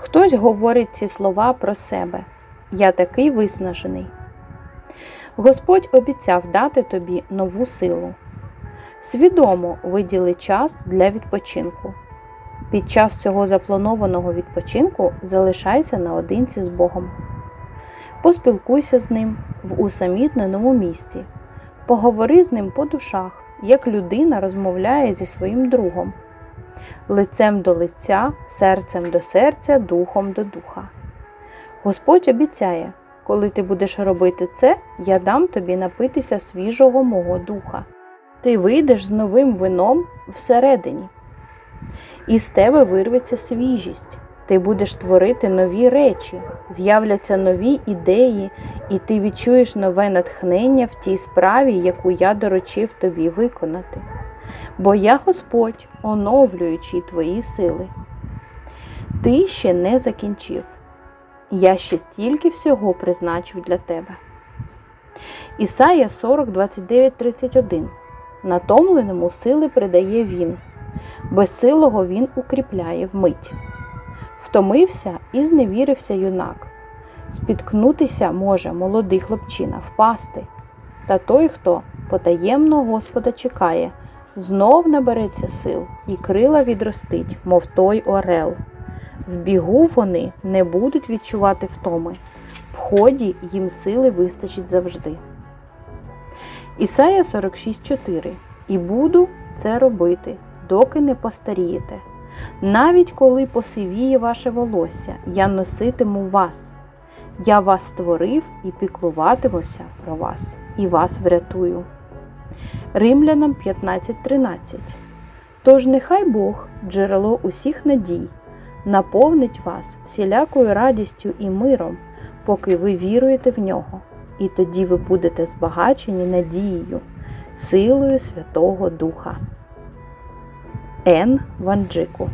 Хтось говорить ці слова про себе. Я такий виснажений. Господь обіцяв дати тобі нову силу. Свідомо виділи час для відпочинку. Під час цього запланованого відпочинку залишайся наодинці з Богом. Поспілкуйся з ним в усамітненому місці. Поговори з ним по душах, як людина розмовляє зі своїм другом, лицем до лиця, серцем до серця, духом до духа. Господь обіцяє, коли ти будеш робити це, я дам тобі напитися свіжого мого духа. Ти вийдеш з новим вином всередині, і з тебе вирветься свіжість. Ти будеш творити нові речі, з'являться нові ідеї, і ти відчуєш нове натхнення в тій справі, яку я доручив тобі виконати. Бо я Господь, оновлюючий твої сили. Ти ще не закінчив. Я ще стільки всього призначив для тебе. Ісая 40, 29, 31. Натомленому сили придає він, безсилого він укріпляє вмить. Втомився і зневірився юнак. Спіткнутися може молодий хлопчина, впасти. Та той, хто потаємно Господа чекає, знов набереться сил і крила відростить, мов той орел. В бігу вони не будуть відчувати втоми, в ході їм сили вистачить завжди. Ісая 46,4 І буду це робити, доки не постарієте. Навіть коли посивіє ваше волосся, я носитиму вас. Я вас створив і піклуватимуся про вас, і вас врятую. Римлянам 15.13 Тож нехай Бог, джерело усіх надій, наповнить вас всілякою радістю і миром, поки ви віруєте в нього, і тоді ви будете збагачені надією, силою Святого Духа. Н. Ванджику